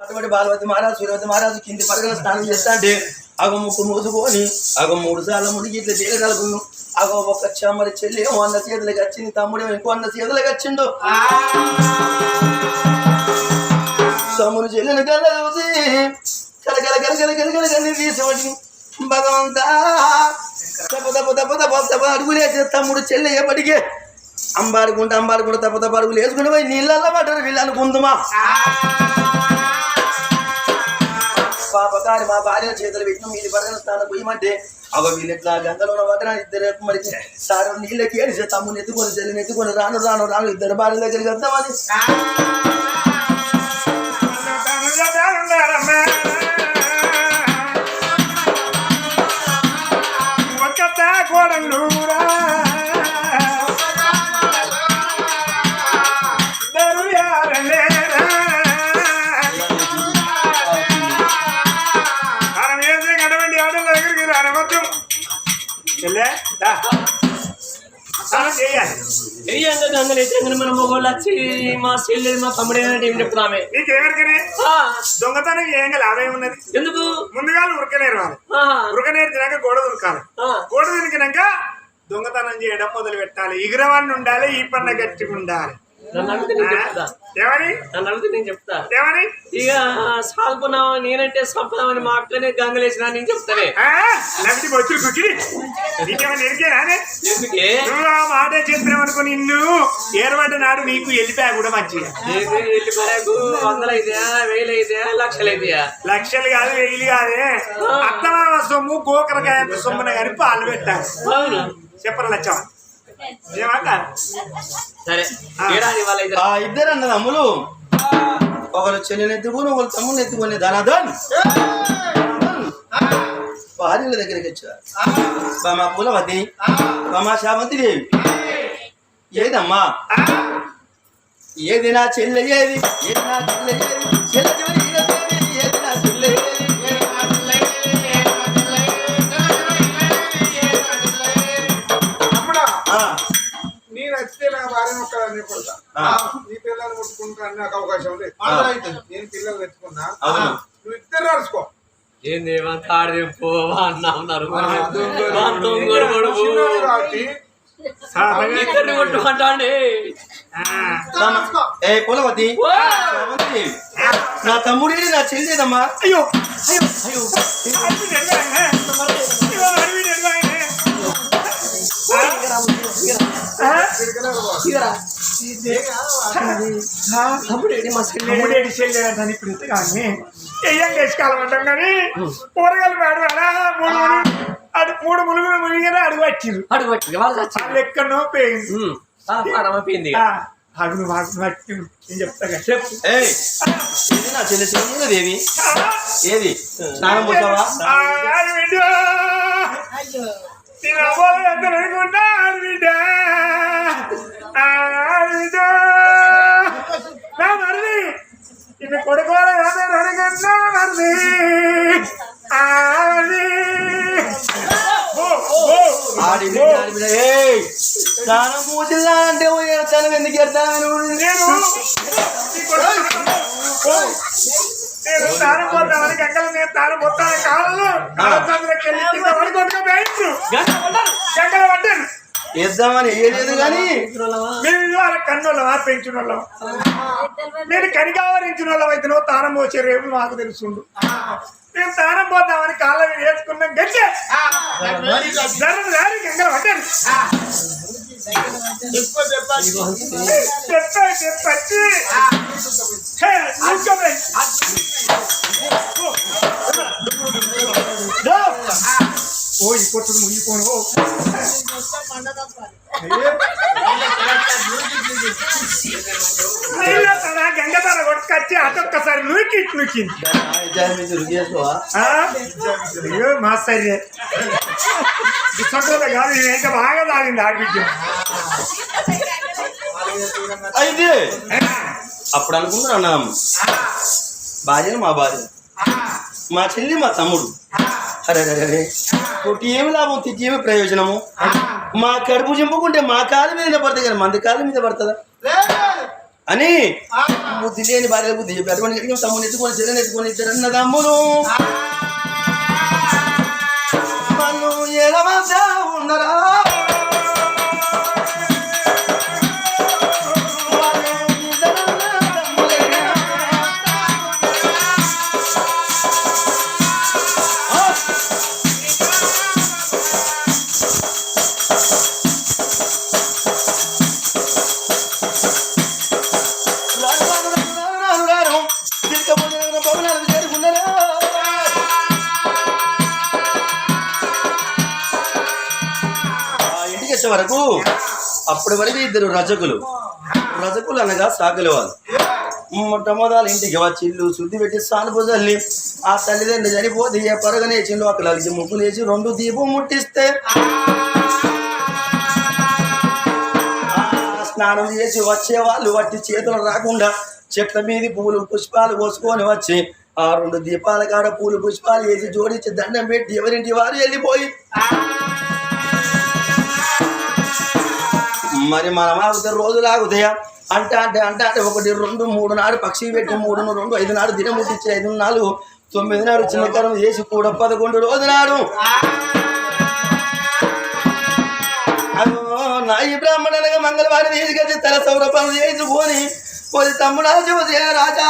అటువంటి బాలవతి మహారాజు సూర్యవతి మహారాజు కింది పరగల స్నానం చేస్తా అంటే అగ ముక్కు మూసుకొని అగ మూడు సార్లు ముడికి ఇట్లా తేగలుగును అగ ఒక చెమ్మరి చెల్లి ఏమో అన్న చేతులకి వచ్చింది తమ్ముడు ఇంకో అన్న చేతులకి వచ్చిండు తమ్ముడు చెల్లిని కళ్ళ చూసి కలకల కలకల కలకల కన్నీ తీసేవాడిని భగవంతా తప్ప తప్ప తప్ప తప్ప తప్ప అడుగులేసే తమ్ముడు చెల్లి ఎప్పటికే. అంబాడుకుంటా అంబాడుకుంటా తప్ప తప్ప అడుగులు వేసుకుంటే పోయి నీళ్ళల్లో పడ్డారు వీళ్ళు అనుకుందుమా ఒకసారి మా భార్య చేతులు పెట్టిన మీది పడగల స్థానం పోయమంటే అవ వీళ్ళట్లా గంగలో ఉన్న వదన ఇద్దరు మరి సారు నీళ్ళకి ఏడిసే తమ్ముని ఎత్తుకొని చెల్లిని ఎత్తుకొని రాను రాను రాను ఇద్దరు భార్య దగ్గరికి వద్దామని. ఆటల దగ్గరికి రానవద్దు వెళ్ళే మన మొగోళ్ళు వచ్చి మా చెల్లి మా తమ్ముడు ఏంటంటే ఏం చెప్తున్నామే? నీకేమరికనే? ఆ, దొంగతనం ఏం లాభం ఉన్నది? ఎందుకు? ముందుగా ఉరకనేరు వాళ్ళు. ఆ, ఉరకనేర్చినాక గోడ దురకాలి ఆ, గోడ దురికినాక దొంగతనం చేయడం మొదలు పెట్టాలి ఎగిరవాడిని ఉండాలి ఈ పన్న గట్టిగా ఉండాలి. నన్ను అడిగితే నేను చెప్తా. ఏమని నన్ను అడిగితే నేను చెప్తా. ఏమని ఇక సాగుకున్నావు నేనంటే సంపదామని మా అక్కనే గంగలేసిన నేను చెప్తానే. ఎందుకే నువ్వు ఆ మాట చెప్పినావు అనుకో నిన్ను ఏర్పడ్డ నాడు నీకు వెళ్ళిపోయా కూడా మంచిగా. ఏంది వెళ్ళి పరకు వందలు అయితే వేలు అయితే లక్షలు అయితే లక్షలు కాదు. వెయ్యి కాదే అత్తమామ సొమ్ము గోకరకాయ సొమ్మున కానీ పాలు పెట్టాలి. అవును? చెప్పరు లచ్చమ్మ? సరే ఇద్దరు. అన్నదమ్ములు ఒకరు చెల్లిని ఎత్తుకొని ఒకరు తమ్ముని ఎత్తుకొని ధనాధన్. భార్యల దగ్గరికి వచ్చారు. బామా పూలవతి బామా శామంతి దేవి. ఏదమ్మా? ఏది నా చెల్లె ఏది? ఏది నా చెల్లె ఏది? చెల్లె నచ్చితే నా భార్యను ఒక్కదాన్ని కొడతా. నీ నాకు అవకాశం లేదు ఆ. నేను పిల్లలు తెచ్చుకున్నా. నువ్వు ఇద్దరు నడుచుకో. ఏంది తాడి పోవా అన్నా ఉన్నారు ఇద్దరిని కొట్టుకుంటాండి. ఏ పూలవతి నా తమ్ముడి నా చెల్లేదమ్మా అయ్యో. అయ్యో. అయ్యో. ఇప్పుడు ఇంత కానీ ఎయ్యం కేసుకాలం అంటాం కానీ కూరగాయలు మేడవాడా మూడు అడు మూడు ములుగులు మునిగినా అడుగు వచ్చింది అడుగు పట్టి వాళ్ళు ఎక్కడో పోయింది. ప్రారంభమైంది ఆ, అడుగు పట్టి నేను చెప్తా చెప్పు. ఏయ్ ఇది నా చెల్లి చెల్లేదేవి ఆ, ఏది? స్నానం పోతావా ఆ, ఆడబిడ్డ. నేను అవ్వాలి ఎంత అనుకుంటా ఆడబిడ్డ. ఆడబిడ్డ. నా మరిది ఇన్ని కొడుకోవాలి అనుకుంటా మరిది? ఆడి స్నానం పూజిల్లా అంటే తనం ఎందుకు ఎడతాను నేను తాను పోతామని గంగలు నేను తాను పోతాను కాళ్ళు కాళ్ళకి వేద్దామని వేయలేదు కానీ మేము ఇవాళ కన్నులమా పెంచిన వాళ్ళం నేను కనికావరించిన వాళ్ళం అయితే నువ్వు తానం పోసే రేపు మాకు తెలుసుండు. మేము తానం పోతామని కాళ్ళ మీద వేసుకున్నాం గట్టే. పట్టాను చెప్పా చెప్పచ్చి అటొక్కసారి నూకి నూకింది. చేసుకోవా ఆ? అయ్యో మా సరే ఇసంటోళ్ళ కాదు ఇంకా బాగా తాగింది ఆడిపించు అయితే అప్పుడు అనుకుంటున్నాం భార్యను మా భార్య మా చెల్లి మా తమ్ముడు. అరే అరే అరే. కొట్టి ఏమి లాభం తిట్టి ఏమి ప్రయోజనము? మా కడుపు చింపుకుంటే మా కాలు మీద పడుతుంది కానీ మంది కాలు మీద పడుతుందా? అని బుద్ధి లేని భార్య బుద్ధి చెప్పి అటువంటి గడికి తమ్ముని ఎత్తుకొని చెల్లెని ఎత్తుకొని ఇద్దరు అన్న చేసే వరకు అప్పటి వరకు ఇద్దరు రజకులు. రజకులు అనగా సాకులు వాళ్ళు మొట్టమొదలు ఇంటికి వచ్చి ఇల్లు శుద్ధి పెట్టి సానుపు ఆ తల్లిదండ్రులు చనిపోతే ఏ పరగనే చిల్లు అక్కడ అలిచి ముగ్గులు వేసి రెండు దీపం ముట్టిస్తే స్నానం చేసి వచ్చే వాళ్ళు వట్టి చేతులు రాకుండా చెట్ల మీద పూలు పుష్పాలు పోసుకొని వచ్చి ఆ రెండు దీపాల కాడ పూలు పుష్పాలు వేసి జోడించి దండం పెట్టి ఎవరింటి వారు వెళ్ళిపోయి మరి మనం ఆగుతాయి రోజులు ఆగుతాయా? అంటే అంటే అంటే అంటే ఒకటి రెండు మూడు నాడు పక్షి పెట్టి మూడు రెండు ఐదు నాడు దినముట్టించి ఐదు నాలుగు తొమ్మిది నాడు చిన్నకరం చేసి కూడా పదకొండు రోజు నాడు. అగో నాయి బ్రాహ్మణులుగా మంగళవారం తీసుకొచ్చి తల సౌరభం చేసుకొని పోయి తమ్ముడా చూసి రాజా?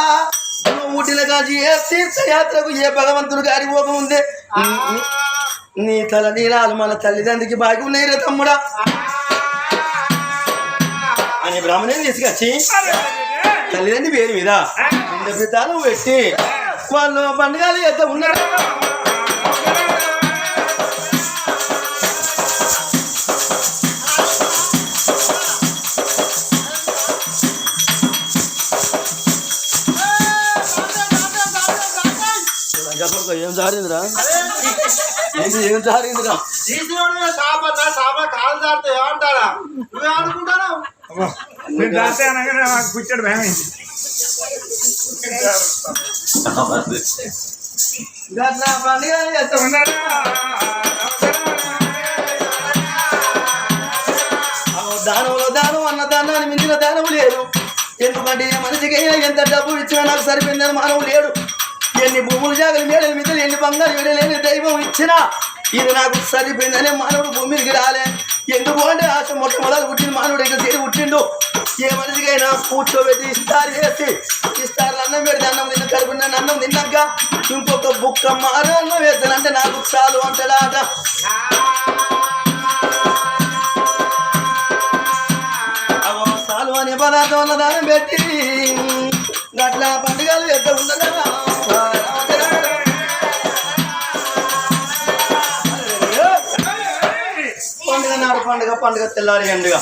నువ్వు కాచి ఏ తీర్థయాత్రకు ఏ భగవంతుడు గారి పోక ఉందే? నీ- నీ తల నీరాలు మన తల్లిదండ్రికి బాగి ఉన్నాయి రే తమ్ముడా. అని బ్రాహ్మణుని తీసుకొచ్చి తల్లిదండ్రి పేరు మీద రెండు పితాలు పెట్టి వాళ్ళు పండుగలు ఎంత ఉన్నారు. ఏం జారిందిరా? ఏం జారిందిరా? తీసుకుని సాప కాలు దాడితే ఏమంటారా? నువ్వేమనుకుంటాను? అబ్బో, నేను దాస్తే అనగానే నాకు కూర్చోడు భయమైంది గట్ల పండుగలు ఎంత ఉన్నారు? దానంలో దానం అన్న దానాన్ని మించిన దానం లేదు ఎందుకంటే ఏ మనిషికి ఎంత డబ్బు ఇచ్చినా నాకు సరిపోయిందని మానవు లేడు. ఎన్ని భూములు జాగలు మేడలు మిద్దలు ఎన్ని బంగారు వేడలేని దైవం ఇచ్చినా ఇది నాకు సరిపోయిందనే మానవుడు భూమికి రాలే. ఎందుకు అంటే ఆశ మొట్టమొదలు పుట్టిన మానవుడు ఇక ఏ మనిషికైనా కూర్చోబెట్టి ఇస్తారు చేసి ఇస్తారు అన్నం పెడితే అన్నం తిన్న కడుపున అన్నం తిన్నాక ఇంకొక బుక్క మార అన్నం వేస్తానంటే నాకు చాలు అంటాడాట అవో సాలు అనే పదార్థం అన్న దానం పెట్టి గట్ల పండుగలు ఎంత ఉండదా పండుగ నాడు పండుగ పండుగ తెల్లారి ఎండుగా.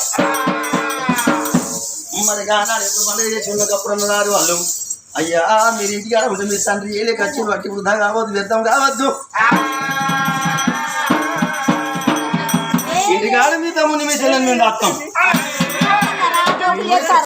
మరి నాడు ఎప్పుడు పండుగ చేసి ఉన్నప్పుడు అన్నారు వాళ్ళు. అయ్యా మీరు ఇంటికి ఆడబుద్ది మీ తండ్రి ఏలే ఖర్చు బట్టి వృధా కావద్దు వ్యర్థం కావద్దు. ఇంటికాడ మీ తమ్ముని మీ చెల్లెని మేము చేస్తారు